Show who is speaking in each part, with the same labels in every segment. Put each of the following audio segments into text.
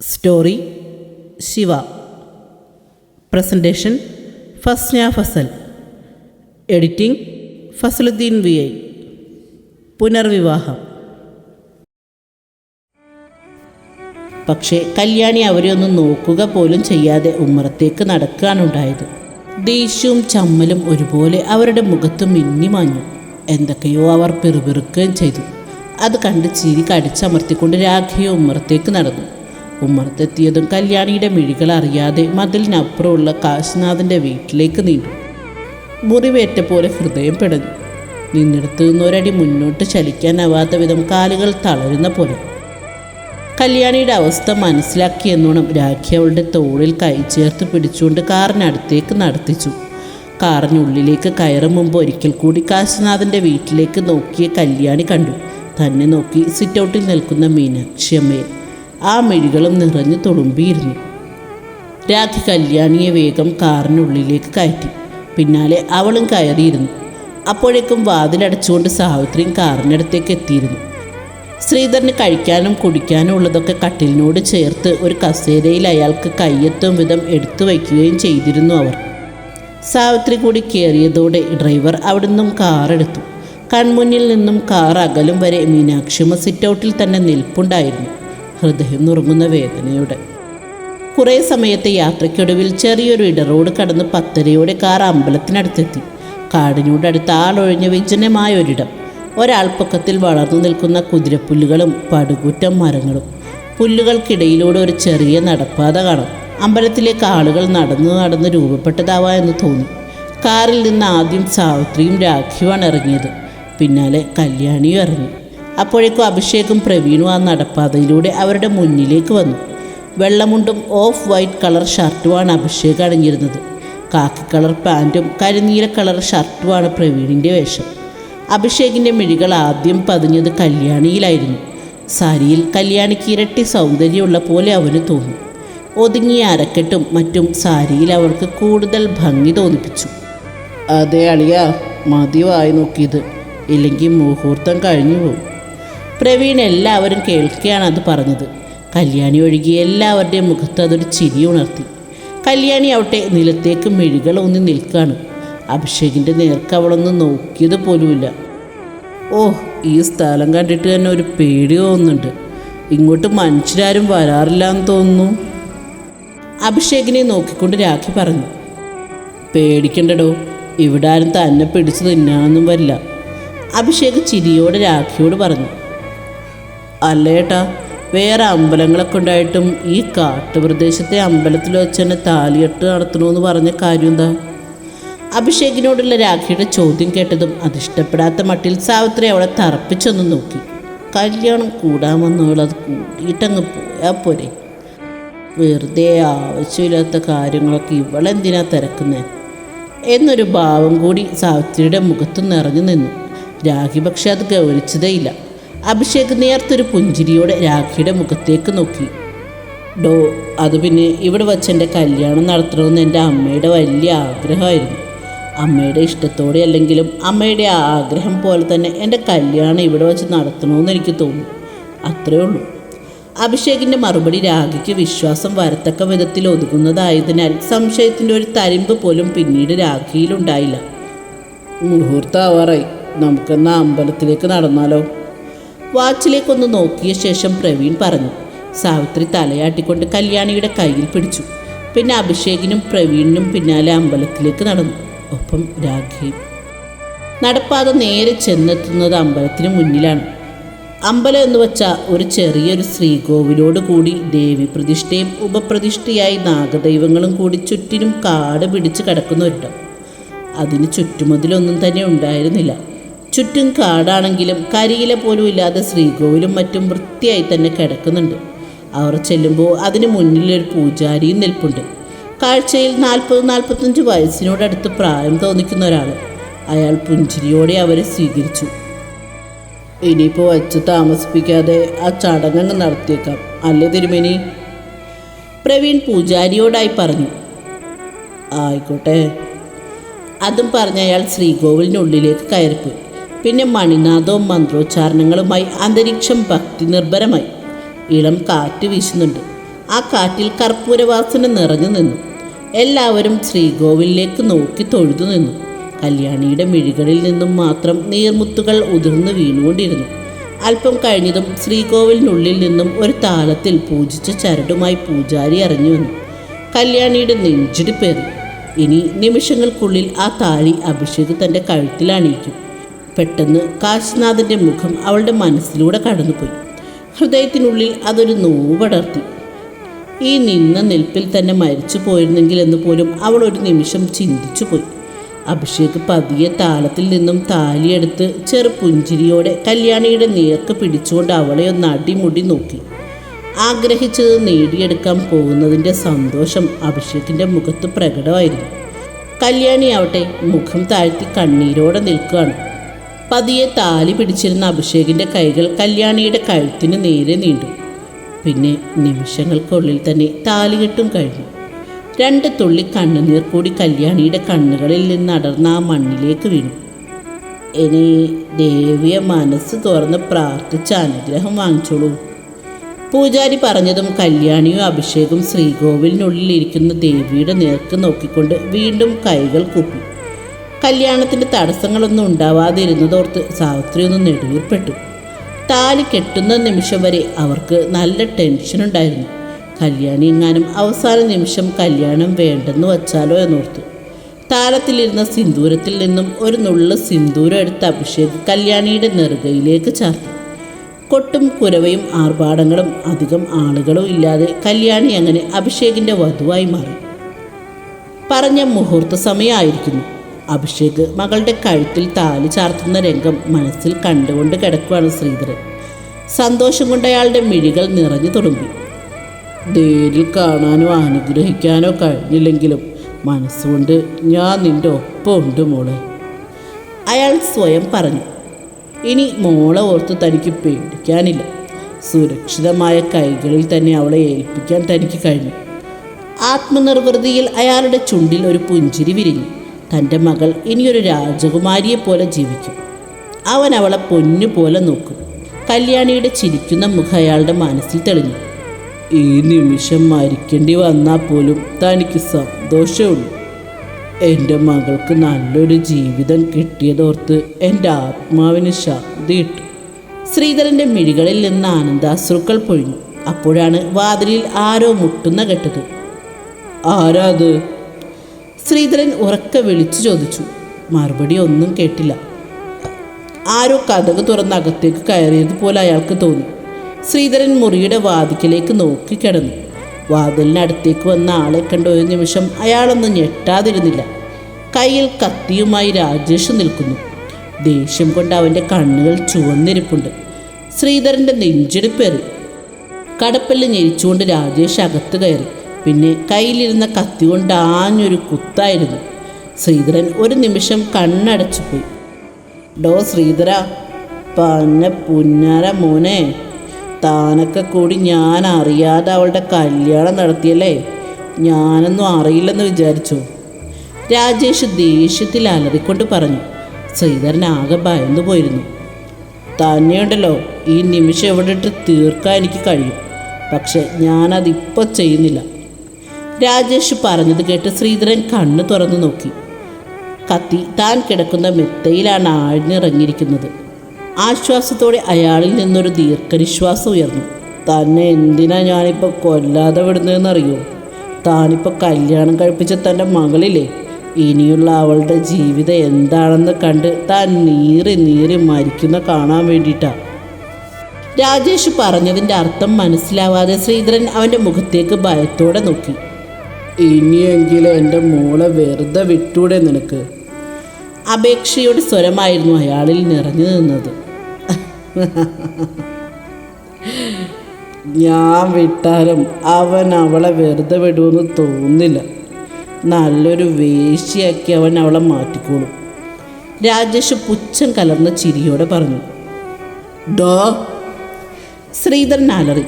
Speaker 1: Story Shiva presentation Fasna Fasal editing Fasaluddin V I പുനർവിവാഹം പക്ഷേ കല്യാണി അവരെ ഒന്ന് നോക്കുക പോലും ചെയ്യാതെ ഉമ്മറത്തേക്ക് നടക്കുകയാണുണ്ടായത് ദേഷ്യവും ചമ്മലും ഒരുപോലെ അവരുടെ മുഖത്ത് മിന്നിമാഞ്ഞു. എന്തൊക്കെയോ അവർ പെറുപെറുക്കുകയും ചെയ്തു. അത് കണ്ട് ചിരി കടിച്ചമർത്തിക്കൊണ്ട് രാഖിയെ ഉമ്മറത്തേക്ക് നടന്നു. ഉമ്മറത്തെത്തിയതും കല്യാണിയുടെ മിഴികൾ അറിയാതെ മതിലിനപ്പുറമുള്ള കാശിനാഥന്റെ വീട്ടിലേക്ക് നീണ്ടു. മുറിവേറ്റ പോലെ ഹൃദയം പിടഞ്ഞു. നിന്നിടത്ത് നിന്നൊരടി മുന്നോട്ട് ചലിക്കാനാവാത്ത വിധം കാലുകൾ തളരുന്ന പോലെ. കല്യാണിയുടെ അവസ്ഥ മനസ്സിലാക്കിയെന്നോണം രാഖി അവളുടെ തോളിൽ കൈ ചേർത്ത് പിടിച്ചുകൊണ്ട് കാറിനടുത്തേക്ക് നടത്തിച്ചു. കാറിനുള്ളിലേക്ക് കയറും മുമ്പ് ഒരിക്കൽ കൂടി കാശിനാഥന്റെ വീട്ടിലേക്ക് നോക്കിയ കല്യാണി കണ്ടു. തന്നെ നോക്കി സിറ്റൗട്ടിൽ നിൽക്കുന്ന മീനാക്ഷിയമ്മയെ. ആ മിഴികളും നിറഞ്ഞു തുളുമ്പിയിരുന്നു. രാഖി കല്യാണിയെ വേഗം കാറിനുള്ളിലേക്ക് കയറ്റി. പിന്നാലെ അവളും കയറിയിരുന്നു. അപ്പോഴേക്കും വാതിലടച്ചുകൊണ്ട് സാവിത്രിയും കാറിനടുത്തേക്ക് എത്തിയിരുന്നു. ശ്രീധരന് കഴിക്കാനും കുടിക്കാനും ഉള്ളതൊക്കെ കട്ടിലിനോട് ചേർത്ത് ഒരു കസേരയിൽ അയാൾക്ക് കയ്യെത്തും വിധം എടുത്തു വയ്ക്കുകയും ചെയ്തിരുന്നു അവർ. സാവിത്രി കൂടി കയറിയതോടെ ഡ്രൈവർ അവിടുന്നും കാർ എടുത്തു. കൺമുന്നിൽ നിന്നും കാർ അകലും വരെ മീനാക്ഷിമ സിറ്റൗട്ടിൽ തന്നെ നിൽപ്പുണ്ടായിരുന്നു. ഹൃദയം നുറുങ്ങുന്ന വേദനയോടെ. കുറേ സമയത്തെ യാത്രയ്ക്കൊടുവിൽ ചെറിയൊരു ഇടറോഡ് കടന്ന് പത്തരയോടെ കാർ അമ്പലത്തിനടുത്തെത്തി. കാടിനോടടുത്ത് ആളൊഴിഞ്ഞ വിജനമായ ഒരിടം ഒരാൾപ്പൊക്കത്തിൽ വളർന്നു നിൽക്കുന്ന കുതിരപ്പുല്ലുകളും പടുകൂറ്റം മരങ്ങളും. പുല്ലുകൾക്കിടയിലൂടെ ഒരു ചെറിയ നടപ്പാത കാണാം. അമ്പലത്തിലേക്ക് ആളുകൾ നടന്നു നടന്ന് രൂപപ്പെട്ടതാവാ എന്ന് തോന്നി. കാറിൽ നിന്ന് ആദ്യം സാവിത്രിയും രാഖിയുമാണ് ഇറങ്ങിയത്. പിന്നാലെ കല്യാണിയും ഇറങ്ങി. അപ്പോഴേക്കും അഭിഷേകും പ്രവീണും ആ നടപ്പാതയിലൂടെ അവരുടെ മുന്നിലേക്ക് വന്നു. വെള്ളമുണ്ടും ഓഫ് വൈറ്റ് കളർ ഷർട്ടുമാണ് അഭിഷേക് അണിഞ്ഞിരുന്നത്. കാക്കി കളർ പാന്റും കരിനീല കളർ ഷർട്ടുമാണ് പ്രവീണിന്റെ വേഷം. അഭിഷേകിന്റെ മിഴികൾ ആദ്യം പതിഞ്ഞത് കല്യാണിയിലായിരുന്നു. സാരിയിൽ കല്യാണിക്ക് ഇരട്ടി സൗന്ദര്യമുള്ള പോലെ അവന് തോന്നി. ഒതുങ്ങിയ അരക്കെട്ടും മറ്റും സാരിയിൽ അവൾക്ക് കൂടുതൽ ഭംഗി തോന്നിപ്പിച്ചു. അതെ അളിയ മതിവായി നോക്കിയത്. ഇല്ലെങ്കിൽ മുഹൂർത്തം കഴിഞ്ഞു പോകും. പ്രവീൺ എല്ലാവരും കേൾക്കുകയാണ് അത് പറഞ്ഞത്. കല്യാണി ഒഴുകി എല്ലാവരുടെയും മുഖത്ത് അതൊരു ചിരി ഉണർത്തി. കല്യാണി ആവട്ടെ നിലത്തേക്ക് മിഴികൾ ഒന്ന് നിൽക്കുകയാണ്. അഭിഷേകിന്റെ നേർക്ക് അവളൊന്ന് നോക്കിയത് പോലുമില്ല. ഓ ഈ സ്ഥലം കണ്ടിട്ട് തന്നെ ഒരു പേടി തോന്നുന്നുണ്ട്. ഇങ്ങോട്ട് മനുഷ്യരാരും വരാറില്ല എന്ന് തോന്നുന്നു. അഭിഷേകിനെ നോക്കിക്കൊണ്ട് രാഖി പറഞ്ഞു പേടിക്കണ്ടടോ ഇവിടെ ആരും തന്നെ പിടിച്ചു തിന്നാനൊന്നും വരില്ല. അഭിഷേക് ചിരിയോടെ രാഖിയോട് പറഞ്ഞു അല്ലേട്ടാ വേറെ അമ്പലങ്ങളൊക്കെ ഉണ്ടായിട്ടും ഈ കാട്ടുപ്രദേശത്തെ അമ്പലത്തിൽ വെച്ച് തന്നെ താലിയെട്ട് നടത്തണമെന്ന് പറഞ്ഞ കാര്യം എന്താ അഭിഷേകിനോടുള്ള രാഖിയുടെ ചോദ്യം കേട്ടതും അതിഷ്ടപ്പെടാത്ത മട്ടിൽ സാവിത്രി അവളെ തറപ്പിച്ചൊന്ന് നോക്കി. കല്യാണം കൂടാമെന്നവൾ കൂട്ടിയിട്ടങ്ങ് പോയാൽ പോരെ. വെറുതെ ആവശ്യമില്ലാത്ത കാര്യങ്ങളൊക്കെ ഇവളെന്തിനാ തിരക്കുന്നത് എന്നൊരു ഭാവം കൂടി സാവിത്രിയുടെ മുഖത്തു നിറഞ്ഞു നിന്നു. രാഖി പക്ഷെ അത് ഗൗനിച്ചതേയില്ല അഭിഷേക് നേർത്തൊരു പുഞ്ചിരിയോടെ രാഖിയുടെ മുഖത്തേക്ക് നോക്കി. ഡോ അത് പിന്നെ ഇവിടെ വച്ച് എന്റെ കല്യാണം നടത്തണമെന്ന് എന്റെ അമ്മയുടെ വലിയ ആഗ്രഹമായിരുന്നു. അമ്മയുടെ ഇഷ്ടത്തോടെ അല്ലെങ്കിലും അമ്മയുടെ ആഗ്രഹം പോലെ തന്നെ എന്റെ കല്യാണം ഇവിടെ വച്ച് നടത്തണമെന്ന് എനിക്ക് തോന്നുന്നു അത്രയേ ഉള്ളൂ. അഭിഷേകിന്റെ മറുപടി രാഖിക്ക് വിശ്വാസം വരത്തക്ക വിധത്തിൽ ഒതുങ്ങുന്നതായതിനാൽ സംശയത്തിന്റെ ഒരു തരിമ്പ് പോലും പിന്നീട് രാഖിയിലുണ്ടായില്ല മുഹൂർത്താവാറായി. നമുക്കെന്നാ അമ്പലത്തിലേക്ക് നടന്നാലോ? വാച്ചിലേക്കൊന്ന് നോക്കിയ ശേഷം പ്രവീൺ പറഞ്ഞു. സാവിത്രി തലയാട്ടിക്കൊണ്ട് കല്യാണിയുടെ കയ്യിൽ പിടിച്ചു. പിന്നെ അഭിഷേകിനും പ്രവീണിനും പിന്നാലെ അമ്പലത്തിലേക്ക് നടന്നു. ഒപ്പം രാഖിയും നടപ്പാതെ നേരെ ചെന്നെത്തുന്നത് അമ്പലത്തിന് മുന്നിലാണ്. അമ്പലം എന്ന് വെച്ചാൽ ഒരു ചെറിയൊരു ശ്രീകോവിലോട് കൂടി ദേവി പ്രതിഷ്ഠയും ഉപപ്രതിഷ്ഠയായി നാഗദൈവങ്ങളും കൂടി ചുറ്റിനും കാട് പിടിച്ച് കിടക്കുന്ന ഒരിടം അതിന് ചുറ്റുമതിലൊന്നും തന്നെ ഉണ്ടായിരുന്നില്ല. ചുറ്റും കാടാണെങ്കിലും കരിയില പോലും ഇല്ലാതെ ശ്രീകോവിലും മറ്റും വൃത്തിയായി തന്നെ കിടക്കുന്നുണ്ട്. അവർ ചെല്ലുമ്പോൾ അതിന് മുന്നിലൊരു പൂജാരിയും നിൽപ്പുണ്ട്. കാഴ്ചയിൽ നാൽപ്പത് നാൽപ്പത്തഞ്ച് വയസ്സിനോടടുത്ത് പ്രായം തോന്നിക്കുന്ന ഒരാൾ അയാൾ പുഞ്ചിരിയോടെ അവരെ സ്വീകരിച്ചു. ഇനിയിപ്പോൾ വച്ച് താമസിപ്പിക്കാതെ ആ ചടങ്ങ് നടത്തിയേക്കാം. അല്ലേ തിരുമേനി? പ്രവീൺ പൂജാരിയോടായി പറഞ്ഞു. ആയിക്കോട്ടെ. അതും പറഞ്ഞ് അയാൾ ശ്രീകോവിലിനുള്ളിലേക്ക് കയറിപ്പോയി. പിന്നെ മണിനാഥവും മന്ത്രോച്ചാരണങ്ങളുമായി അന്തരീക്ഷം ഭക്തി നിർഭരമായി. ഇളം കാറ്റ് വീശുന്നുണ്ട്. ആ കാറ്റിൽ കർപ്പൂരവാസന നിറഞ്ഞു നിന്നു. എല്ലാവരും ശ്രീകോവിലേക്ക് നോക്കി തൊഴുതു നിന്നു. കല്യാണിയുടെ മിഴികളിൽ നിന്നും മാത്രം നീർമുത്തുകൾ ഉതിർന്നു വീണുകൊണ്ടിരുന്നു. അല്പം കഴിഞ്ഞതും ശ്രീകോവിലിനുള്ളിൽ നിന്നും ഒരു താളത്തിൽ പൂജിച്ച ചരടുമായി പൂജാരി അറിഞ്ഞു വന്നു. കല്യാണിയുടെ നെഞ്ചിടിപ്പേറി ഇനി നിമിഷങ്ങൾക്കുള്ളിൽ ആ താഴി അഭിഷേക് തന്റെ കഴുത്തിൽ അണിയിക്കും. പെട്ടെന്ന് കാശിനാഥന്റെ മുഖം അവളുടെ മനസ്സിലൂടെ കടന്നുപോയി. ഹൃദയത്തിനുള്ളിൽ അതൊരു നോവ് പടർത്തി. ഈ നിന്ന നിൽപ്പിൽ തന്നെ മരിച്ചു പോയിരുന്നെങ്കിൽ എന്ന് പോലും അവൾ ഒരു നിമിഷം ചിന്തിച്ചു പോയി അഭിഷേക് പതിയെ താളത്തിൽ നിന്നും താലിയെടുത്ത് ചെറു പുഞ്ചിരിയോടെ കല്യാണിയുടെ നേർക്ക് പിടിച്ചുകൊണ്ട് അവളെ ഒന്ന് അടിമുടി നോക്കി. ആഗ്രഹിച്ചത് നേടിയെടുക്കാൻ പോകുന്നതിന്റെ സന്തോഷം അഭിഷേകിന്റെ മുഖത്ത് പ്രകടമായിരുന്നു. കല്യാണിയാവട്ടെ മുഖം താഴ്ത്തി കണ്ണീരോടെ നിൽക്കുകയാണ്. പതിയെ താലി പിടിച്ചിരുന്ന അഭിഷേകിന്റെ കൈകൾ കല്യാണിയുടെ കഴുത്തിന് നേരെ നീണ്ടു. പിന്നെ നിമിഷങ്ങൾക്കുള്ളിൽ തന്നെ താലികെട്ടും കഴിഞ്ഞു. രണ്ട് തുള്ളി കണ്ണുനീർ കൂടി കല്യാണിയുടെ കണ്ണുകളിൽ നിന്ന് അടർന്ന ആ മണ്ണിലേക്ക് വീണു. ഇനി ദേവിയെ മനസ്സ് തുറന്ന് പ്രാർത്ഥിച്ച് അനുഗ്രഹം വാങ്ങിച്ചോളൂ. പൂജാരി പറഞ്ഞതും കല്യാണിയും അഭിഷേകും ശ്രീകോവിലിനുള്ളിൽ ഇരിക്കുന്ന ദേവിയുടെ നേർക്ക് നോക്കിക്കൊണ്ട് വീണ്ടും കൈകൾ കൂപ്പി. കല്യാണത്തിന്റെ തടസ്സങ്ങളൊന്നും ഉണ്ടാവാതിരുന്നതോർത്ത് സാവിത്രി ഒന്ന് നെടുവീർപ്പെട്ടു. താലി കെട്ടുന്ന നിമിഷം വരെ അവർക്ക് നല്ല ടെൻഷൻ ഉണ്ടായിരുന്നു. കല്യാണി എങ്ങാനും അവസാന നിമിഷം കല്യാണം വേണ്ടെന്ന് വച്ചാലോ എന്നോർത്തു. താരത്തിലിരുന്ന സിന്ദൂരത്തിൽ നിന്നും ഒരു നുള്ള് സിന്ദൂരം എടുത്ത അഭിഷേക് കല്യാണിയുടെ നെറുകയിലേക്ക് ചാർത്തു. കൊട്ടും കുരവയും ആർഭാടങ്ങളും അധികം ആളുകളും ഇല്ലാതെ കല്യാണി അങ്ങനെ അഭിഷേകിന്റെ വധുവായി മാറി. പറഞ്ഞ മുഹൂർത്ത സമയമായിരിക്കുന്നു. അഭിഷേക് മകളുടെ കഴുത്തിൽ താലി ചാർത്തുന്ന രംഗം മനസ്സിൽ കണ്ടുകൊണ്ട് കിടക്കുവാണ് ശ്രീധരൻ. സന്തോഷം കൊണ്ട് അയാളുടെ മിഴികൾ നിറഞ്ഞു തുളുമ്പി നേരിൽ കാണാനോ അനുഗ്രഹിക്കാനോ കഴിഞ്ഞില്ലെങ്കിലും മനസ്സുകൊണ്ട് ഞാൻ നിന്റെ ഒപ്പമുണ്ട് മോളെ. അയാൾ സ്വയം പറഞ്ഞു ഇനി മോളെ ഓർത്ത് തനിക്ക് പേടിക്കാനില്ല. സുരക്ഷിതമായ കൈകളിൽ തന്നെ അവളെ ഏൽപ്പിക്കാൻ തനിക്ക് കഴിഞ്ഞു. ആത്മനിർവൃതിയിൽ അയാളുടെ ചുണ്ടിൽ ഒരു പുഞ്ചിരി വിരിഞ്ഞു. തന്റെ മകൾ ഇനിയൊരു രാജകുമാരിയെ പോലെ ജീവിക്കും. അവൻ അവളെ പൊന്നു പോലെ നോക്കും. കല്യാണിയുടെ ചിരിക്കുന്ന മുഖം അയാളുടെ മനസ്സിൽ തെളിഞ്ഞു. ഈ നിമിഷം മരിക്കേണ്ടി വന്നാൽ പോലും തനിക്ക് സന്തോഷമുള്ളൂ. എന്റെ മകൾക്ക് നല്ലൊരു ജീവിതം കിട്ടിയതോർത്ത് എന്റെ ആത്മാവിന് ശാന്തി കിട്ടും. ശ്രീധരന്റെ മിഴികളിൽ നിന്ന് ആനന്ദാശ്രുക്കൾ പൊഴിഞ്ഞു. അപ്പോഴാണ് വാതിലിൽ ആരോ മുട്ടുന്ന കേട്ടത്. ആരാ അത് ശ്രീധരൻ ഉറക്കെ വിളിച്ചു ചോദിച്ചു. മറുപടി ഒന്നും കേട്ടില്ല. ആരോ കഥക് തുറന്ന് അകത്തേക്ക് കയറിയതുപോലെ അയാൾക്ക് തോന്നി. ശ്രീധരൻ മുറിയുടെ വാതിക്കലേക്ക് നോക്കി കിടന്നു. വാതിലിനടുത്തേക്ക് വന്ന ആളെ കണ്ട ഒരു നിമിഷം അയാളൊന്നും ഞെട്ടാതിരുന്നില്ല. കയ്യിൽ കത്തിയുമായി രാജേഷ് നിൽക്കുന്നു. ദേഷ്യം കൊണ്ട് അവന്റെ കണ്ണുകൾ ചുവന്നിരിപ്പുണ്ട്. ശ്രീധരന്റെ നെഞ്ചിടിപ്പേറി കടപ്പല്ല് ഞെരിച്ചുകൊണ്ട് രാജേഷ് അകത്ത് കയറി. പിന്നെ കയ്യിലിരുന്ന കത്തി കൊണ്ട് ആഞ്ഞൊരു കുത്തായിരുന്നു. ശ്രീധരൻ ഒരു നിമിഷം കണ്ണടച്ചു പോയി ഡോ ശ്രീധര പന്ന പുന്നാര മോനെ. താനൊക്കെ കൂടി ഞാൻ അറിയാതെ അവളുടെ കല്യാണം നടത്തിയല്ലേ? ഞാനൊന്നും അറിയില്ലെന്ന് വിചാരിച്ചു. രാജേഷ് ദേഷ്യത്തിൽ അലറിക്കൊണ്ട് പറഞ്ഞു. ശ്രീധരൻ ആകെ ഭയന്നു പോയിരുന്നു. തന്നെയുണ്ടല്ലോ ഈ നിമിഷം എവിടെ ഇട്ട് തീർക്കാൻ എനിക്ക് കഴിയും. പക്ഷെ ഞാനതിപ്പോൾ ചെയ്യുന്നില്ല. രാജേഷ് പറഞ്ഞത് കേട്ട് ശ്രീധരൻ കണ്ണ് തുറന്നു നോക്കി. കത്തി താൻ കിടക്കുന്ന മെത്തയിലാണ് ആഴ്ന്നിറങ്ങിയിരിക്കുന്നത്. ആശ്വാസത്തോടെ അയാളിൽ നിന്നൊരു ദീർഘനിശ്വാസം ഉയർന്നു. തന്നെ എന്തിനാ ഞാനിപ്പോൾ കൊല്ലാതെ വിടുന്നതെന്നറിയോ? താനിപ്പോൾ കല്യാണം കഴിപ്പിച്ച തന്റെ മകളില്ലേ? ഇനിയുള്ള അവളുടെ ജീവിതം എന്താണെന്ന് കണ്ട് താൻ നീറി നീറി മരിക്കുന്ന കാണാൻ വേണ്ടിയിട്ടാ. രാജേഷ് പറഞ്ഞതിന്റെ അർത്ഥം മനസ്സിലാവാതെ ശ്രീധരൻ അവന്റെ മുഖത്തേക്ക് ഭയത്തോടെ നോക്കി. ഇനിയെങ്കിലും എന്റെ മോളെ വെറുതെ വിട്ടൂടെ നിനക്ക്. അപേക്ഷയുടെ സ്വരമായിരുന്നു അയാളിൽ നിറഞ്ഞു നിന്നത്. ഞാൻ വിട്ടാലും അവൻ അവളെ വെറുതെ വിടുമെന്ന് തോന്നില്ല നല്ലൊരു വേശിയാക്കി അവൻ അവളെ മാറ്റിക്കോളും. രാജേഷ് പുച്ഛം കലർന്ന ചിരിയോടെ പറഞ്ഞു ഡോ ശ്രീധരൻ അലറി.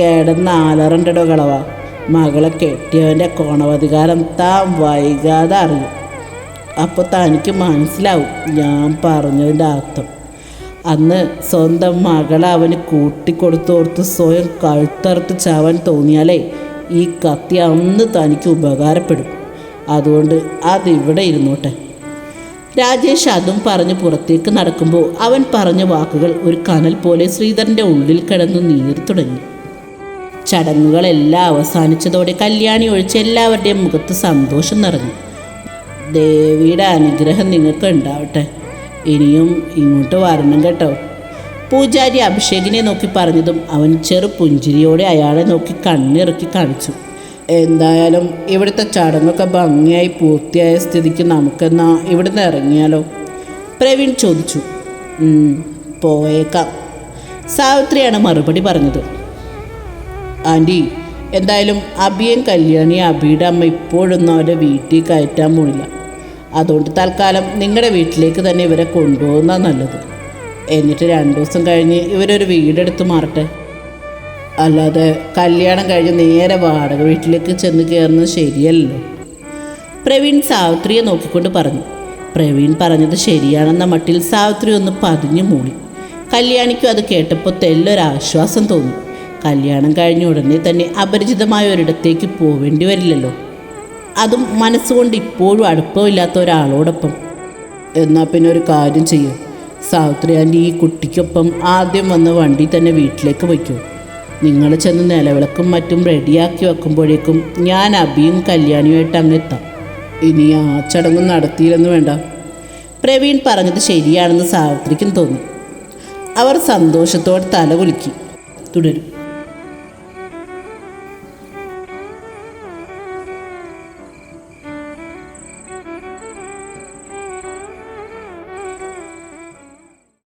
Speaker 1: കേടന്ന അലറണ്ടടോ കളവ. മകളെ കെട്ടിയവന്റെ കോണവധികാരം താൻ വൈകാതെ അറിയും. അപ്പോൾ തനിക്ക് മനസ്സിലാവും ഞാൻ പറഞ്ഞതിന്റെ അർത്ഥം. അന്ന് സ്വന്തം മകളെ അവന് കൂട്ടിക്കൊടുത്തോർത്ത് സ്വയം കഴുത്തറുത്ത് ചാവാൻ തോന്നിയാലേ ഈ കത്തി അന്ന് തനിക്ക് ഉപകാരപ്പെടും. അതുകൊണ്ട് അതിവിടെ ഇരുന്നോട്ടെ. രാജേഷ് അതും പറഞ്ഞ് പുറത്തേക്ക് നടക്കുമ്പോൾ അവൻ പറഞ്ഞ വാക്കുകൾ ഒരു കനൽ പോലെ ശ്രീധരന്റെ ഉള്ളിൽ കിടന്നു നീറി തുടങ്ങി. ചടങ്ങുകളെല്ലാം അവസാനിച്ചതോടെ കല്യാണി ഒഴിച്ച് എല്ലാവരുടെയും മുഖത്ത് സന്തോഷം നിറഞ്ഞു. ദേവിയുടെ അനുഗ്രഹം നിങ്ങൾക്ക് ഉണ്ടാവട്ടെ. ഇനിയും ഇങ്ങോട്ട് വരണം കേട്ടോ. പൂജാരി അഭിഷേകിനെ നോക്കി പറഞ്ഞതും അവൻ ചെറു പുഞ്ചിരിയോടെ അയാളെ നോക്കി കണ്ണിറക്കി കാണിച്ചു. എന്തായാലും ഇവിടുത്തെ ചടങ്ങൊക്കെ ഭംഗിയായി പൂർത്തിയായ സ്ഥിതിക്ക് നമുക്കെന്നാ ഇവിടുന്ന് ഇറങ്ങിയാലോ? പ്രവീൺ ചോദിച്ചു. "ഉം, പോയേക്കാം. സാവിത്രിയാണ് മറുപടി പറഞ്ഞത്. ആന്റി എന്തായാലും അബിയും കല്യാണി അബിയുടെ അമ്മ ഇപ്പോഴൊന്നും അവരുടെ വീട്ടിൽ കയറ്റാൻ പോണില്ല. അതുകൊണ്ട് തൽക്കാലം നിങ്ങളുടെ വീട്ടിലേക്ക് തന്നെ ഇവരെ കൊണ്ടുപോകുന്ന നല്ലത്. എന്നിട്ട് രണ്ട് ദിവസം കഴിഞ്ഞ് ഇവരൊരു വീടെടുത്ത് മാറട്ടെ. അല്ലാതെ കല്യാണം കഴിഞ്ഞ് നേരെ വാടക വീട്ടിലേക്ക് ചെന്ന് കയറുന്നത് ശരിയല്ലോ പ്രവീൺ സാവിത്രിയെ നോക്കിക്കൊണ്ട് പറഞ്ഞു. പ്രവീൺ പറഞ്ഞത് ശരിയാണെന്ന മട്ടിൽ സാവിത്രി ഒന്ന് പതിഞ്ഞു മൂളി. കല്യാണിക്കും അത് കേട്ടപ്പോൾ തെല്ലൊരാശ്വാസം തോന്നി. കല്യാണം കഴിഞ്ഞ ഉടനെ തന്നെ അപരിചിതമായ ഒരിടത്തേക്ക് പോവേണ്ടി വരില്ലല്ലോ. അതും മനസ്സുകൊണ്ട് ഇപ്പോഴും അടുപ്പമില്ലാത്ത ഒരാളോടൊപ്പം. എന്നാൽ പിന്നെ ഒരു കാര്യം ചെയ്യും. സാവിത്രി ആന്റി ഈ കുട്ടിക്കൊപ്പം ആദ്യം വന്ന് വണ്ടി തന്നെ വീട്ടിലേക്ക് വയ്ക്കൂ. നിങ്ങൾ ചെന്ന് നിലവിളക്കും മറ്റും റെഡിയാക്കി വെക്കുമ്പോഴേക്കും ഞാൻ അബിയും കല്യാണിയുമായിട്ട് അങ്ങ് എത്താം. ഇനി ആ ചടങ്ങ് നടത്തിയില്ലെന്ന് വേണ്ട. പ്രവീൺ പറഞ്ഞത് ശരിയാണെന്ന് സാവിത്രിക്കും തോന്നി. അവർ സന്തോഷത്തോടെ തല കുലുക്കി. തുടരും.